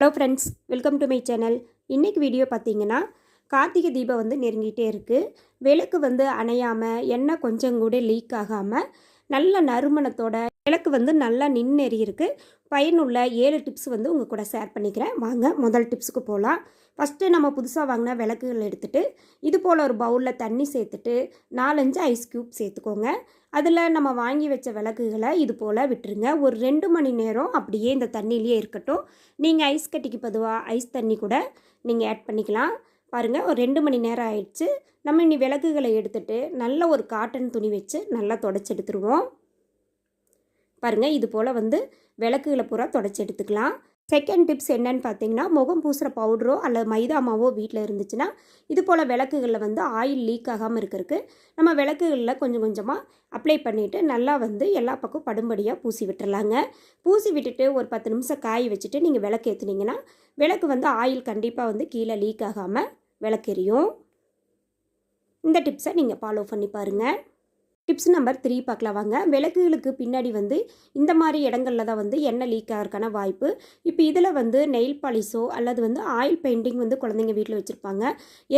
Hello friends welcome to my channel இன்றைக்கி video பார்த்தீங்கன்னா கார்த்திகை தீபம் வந்து நெருங்கிட்டே இருக்குது விளக்கு வந்து அணையாமல் எண்ணெய் கொஞ்சம் கூட லீக் ஆகாமல் நல்ல நறுமணத்தோட விளக்கு வந்து நல்லா நின்னெறி இருக்குது பயனுள்ள ஏழு டிப்ஸ் வந்து உங்கள் கூட ஷேர் பண்ணிக்கிறேன். வாங்க முதல் டிப்ஸுக்கு போகலாம் ஃபஸ்ட்டு நம்ம புதுசாக வாங்கின விளக்குகள் எடுத்துகிட்டு இது போல் ஒரு பவுலில் தண்ணி சேர்த்துட்டு நாலஞ்சு ஐஸ் க்யூப் சேர்த்துக்கோங்க. அதில் நம்ம வாங்கி வச்ச விளக்குகளை இது போல் விட்டுருங்க. ஒரு ரெண்டு மணி நேரம் அப்படியே இந்த தண்ணியிலே இருக்கட்டும். நீங்கள் ஐஸ் கட்டிக்கு பதுவாக ஐஸ் தண்ணி கூட நீங்கள் ஆட் பண்ணிக்கலாம். பாருங்கள் ஒரு ரெண்டு மணி நேரம் ஆயிடுச்சு. நம்ம இனி விளக்குகளை எடுத்துகிட்டு நல்ல ஒரு காட்டன் துணி வச்சு நல்லா தொடச்சி எடுத்துருவோம். பாருங்கள் இது போல் வந்து விளக்குகளை பூரா தொடச்சி எடுத்துக்கலாம். செகண்ட் டிப்ஸ் என்னன்னு பார்த்தீங்கன்னா முகம் பூசுகிற பவுடரோ அல்லது மைதா மாவோ வீட்டில் இருந்துச்சுன்னா இது போல் விளக்குகளில் வந்து ஆயில் லீக் ஆகாமல் இருக்கிறதுக்கு நம்ம விளக்குகளில் கொஞ்சம் கொஞ்சமாக அப்ளை பண்ணிவிட்டு நல்லா வந்து எல்லா பக்கம் படும்படியாக பூசி விட்டுறலாங்க. பூசி விட்டுட்டு ஒரு பத்து நிமிஷம் காய வச்சுட்டு நீங்கள் விளக்கு ஏற்றுனீங்கன்னா விளக்கு வந்து ஆயில் கண்டிப்பாக வந்து கீழே லீக் ஆகாமல் விளக்கெரியும். இந்த டிப்ஸை நீங்கள் ஃபாலோ பண்ணி பாருங்கள் டிப்ஸ் நம்பர் த்ரீ பார்க்கலாம் வாங்க. விளக்குகளுக்கு பின்னாடி வந்து இந்த மாதிரி இடங்களில் தான் வந்து எண்ணெய் லீக் ஆகிறதுக்கான வாய்ப்பு. இப்போ இதில் வந்து நெயில் பாலிஷோ அல்லது வந்து ஆயில் பெயிண்டிங் வந்து குழந்தைங்க வீட்டில் வச்சுருப்பாங்க.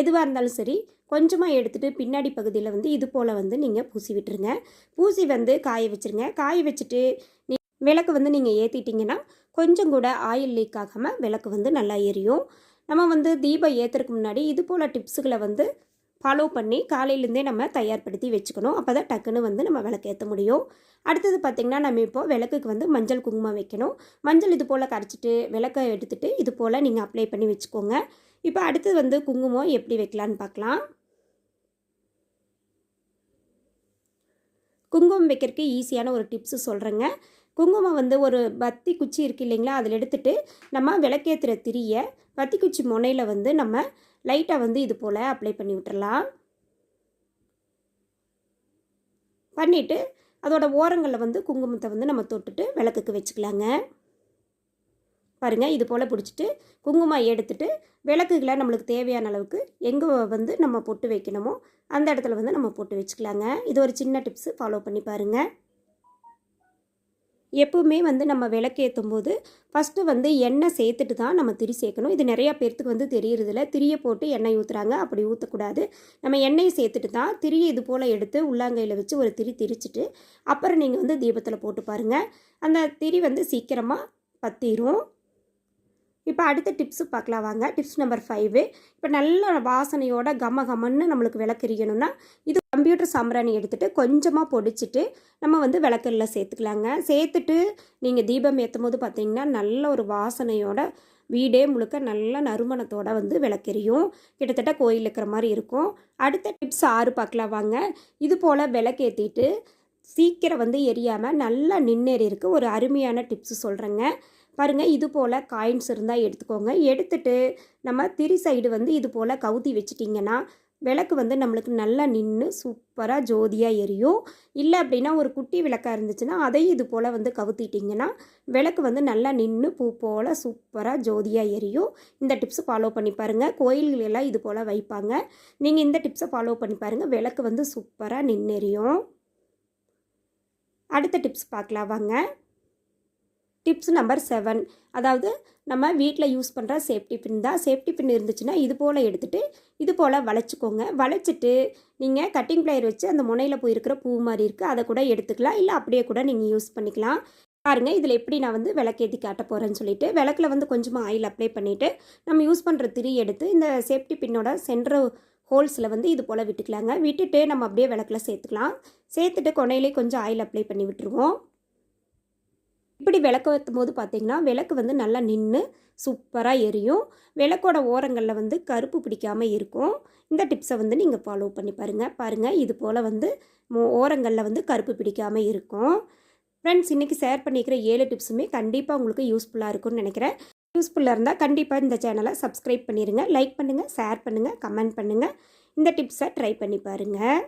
எதுவாக இருந்தாலும் சரி கொஞ்சமாக எடுத்துகிட்டு பின்னாடி பகுதியில் வந்து இது போல் வந்து நீங்கள் பூசி விட்டுருங்க. பூசி வந்து காய வச்சுருங்க. காய வச்சுட்டு நீ விளக்கு வந்து நீங்கள் ஏற்றிட்டிங்கன்னா கொஞ்சம் கூட ஆயில் லீக் ஆகாமல் விளக்கு வந்து நல்லா எரியும். நம்ம வந்து தீபம் ஏற்றுறதுக்கு முன்னாடி இது போல் டிப்ஸுகளை வந்து ஃபாலோ பண்ணி காலையிலேருந்தே நம்ம தயார்படுத்தி வச்சுக்கணும். அப்போ தான் டக்குன்னு வந்து நம்ம விளக்கு ஏற்ற முடியும். அடுத்தது பார்த்திங்கன்னா நம்ம இப்போ விளக்குக்கு வந்து மஞ்சள் குங்குமம் வைக்கணும். மஞ்சள் இது போல் கரைச்சிட்டு விளக்கை எடுத்துகிட்டு இது போல் நீங்கள் அப்ளை பண்ணி வச்சுக்கோங்க. இப்போ அடுத்தது வந்து குங்குமம் எப்படி வைக்கலான்னு பார்க்கலாம் குங்குமம் வைக்கிறதுக்கு ஈஸியான ஒரு டிப்ஸு சொல்கிறேங்க குங்குமம் வந்து ஒரு பத்தி குச்சி இருக்குது இல்லைங்களா? அதில் எடுத்துகிட்டு நம்ம விளக்கேற்றுற திரியை பத்தி குச்சி முனையில் வந்து நம்ம லைட்டாக வந்து இது போல் அப்ளை பண்ணி விட்டுறலாம். பண்ணிவிட்டு அதோட ஓரங்களில் வந்து குங்குமத்தை வந்து நம்ம தொட்டுட்டு விளக்குக்கு வச்சுக்கலாங்க. பாருங்கள் இது போல் பிடிச்சிட்டு குங்குமம் எடுத்துட்டு விளக்குகளை நம்மளுக்கு தேவையான அளவுக்கு எங்கே வந்து நம்ம பொட்டு வைக்கணுமோ அந்த இடத்துல வந்து நம்ம பொட்டு வச்சுக்கலாங்க. இது ஒரு சின்ன டிப்ஸு ஃபாலோ பண்ணி பாருங்கள் எப்போவுமே வந்து நம்ம விளக்கேற்றும் போது ஃபஸ்ட்டு வந்து எண்ணெய் சேர்த்துட்டு தான் நம்ம திரி சேர்க்கணும். இது நிறையா பேர்த்துக்கு வந்து தெரியறதில்ல. திரியை போட்டு எண்ணெய் ஊற்றுறாங்க அப்படி ஊற்றக்கூடாது நம்ம எண்ணெயை சேர்த்துட்டு தான் திரியை இது போல் எடுத்து உள்ளாங்கையில் வச்சு ஒரு திரி திரிச்சிட்டு அப்புறம் நீங்கள் வந்து தீபத்தில் போட்டு பாருங்கள் அந்த திரி வந்து சீக்கிரமாக பற்றிடும் இப்போ அடுத்த டிப்ஸு பார்க்கலாம் வாங்க. டிப்ஸ் நம்பர் ஃபைவு இப்போ நல்ல வாசனையோட கம கமன்னு நம்மளுக்கு விளக்கெரியணும்னா இது கம்ப்யூட்டர் சாம்பிராணி எடுத்துகிட்டு கொஞ்சமாக பொடிச்சிட்டு நம்ம வந்து விளக்கல்ல சேர்த்துக்கலாங்க. சேர்த்துட்டு நீங்கள் தீபம் ஏற்றும் போது பார்த்தீங்கன்னா நல்ல ஒரு வாசனையோட வீடே முழுக்க நல்ல நறுமணத்தோட வந்து விளக்கெரியும் கிட்டத்தட்ட கோயில் இருக்கிற மாதிரி இருக்கும். அடுத்த டிப்ஸ் ஆறு பார்க்கலாம் வாங்க. இது போல் விளக்கேற்றிட்டு சீக்கிரம் வந்து எரியாமல் நல்லா நின்னேறி இருக்குது ஒரு அருமையான டிப்ஸு சொல்கிறேங்க பாருங்கள் இது போல் காயின்ஸ் இருந்தால் எடுத்துக்கோங்க. எடுத்துட்டு நம்ம திரி சைடு வந்து இது போல் கவுத்தி வச்சிட்டிங்கன்னா விளக்கு வந்து நம்மளுக்கு நல்லா நின்று சூப்பராக ஜோதியாக எரியும். இல்லை அப்படின்னா ஒரு குட்டி விளக்காக இருந்துச்சுன்னா அதையும் இது போல் வந்து கவுத்திட்டிங்கன்னா விளக்கு வந்து நல்லா நின்று பூ போல் சூப்பராக ஜோதியாக எரியும். இந்த டிப்ஸை ஃபாலோ பண்ணி பாருங்கள் கோயில்களெல்லாம் இது போல் வைப்பாங்க. நீங்கள் இந்த டிப்ஸை ஃபாலோ பண்ணி பாருங்கள் விளக்கு வந்து சூப்பராக நின்று எரியும் அடுத்த டிப்ஸ் பார்க்கலாம் வாங்க. டிப்ஸ் நம்பர் செவன் அதாவது நம்ம வீட்டில் யூஸ் பண்ணுற சேஃப்டி பின் தான். சேஃப்டி பின் இருந்துச்சுன்னா இது போல் எடுத்துகிட்டு இது போல் வளைச்சிக்கோங்க. வளைச்சிட்டு நீங்கள் கட்டிங் பிளேயர் வச்சு அந்த முனையில் போயிருக்கிற பூ மாதிரி இருக்குது அதை கூட எடுத்துக்கலாம். இல்லை அப்படியே கூட நீங்கள் யூஸ் பண்ணிக்கலாம். பாருங்கள் இதில் எப்படி நான் வந்து விளக்கேற்றி காட்ட போகிறேன்னு சொல்லிட்டு விளக்கில் வந்து கொஞ்சமாக ஆயில் அப்ளை பண்ணிவிட்டு நம்ம யூஸ் பண்ணுற திரி எடுத்து இந்த சேஃப்டி பின்னோட சென்ட்ரு ஹோல்ஸில் வந்து இது போல் விட்டுக்கலாங்க. விட்டுட்டு நம்ம அப்படியே விளக்கில் சேர்த்துக்கலாம். சேர்த்துட்டு கொனையிலே கொஞ்சம் ஆயில் அப்ளை பண்ணி விட்டுருவோம். இப்படி விளக்கு வைக்கும் போது பார்த்திங்கன்னா விளக்கு வந்து நல்லா நின்று சூப்பராக எரியும். விளக்கோட ஓரங்களில் வந்து கருப்பு பிடிக்காமல் இருக்கும். இந்த டிப்ஸை வந்து நீங்கள் ஃபாலோ பண்ணி பாருங்கள் பாருங்கள் இது போல் வந்து ஓரங்களில் வந்து கருப்பு பிடிக்காமல் இருக்கும். ஃப்ரெண்ட்ஸ் இன்றைக்கி ஷேர் பண்ணிக்கிற ஏழு டிப்ஸுமே கண்டிப்பாக உங்களுக்கு யூஸ்ஃபுல்லாக இருக்கும்னு நினைக்கிறேன். யூஸ்ஃபுல்லாக இருந்தால் கண்டிப்பாக இந்த சேனலை சப்ஸ்கிரைப் பண்ணிடுங்க லைக் பண்ணுங்கள் ஷேர் பண்ணுங்கள் கமெண்ட் பண்ணுங்கள் இந்த டிப்ஸை ட்ரை பண்ணி பாருங்கள்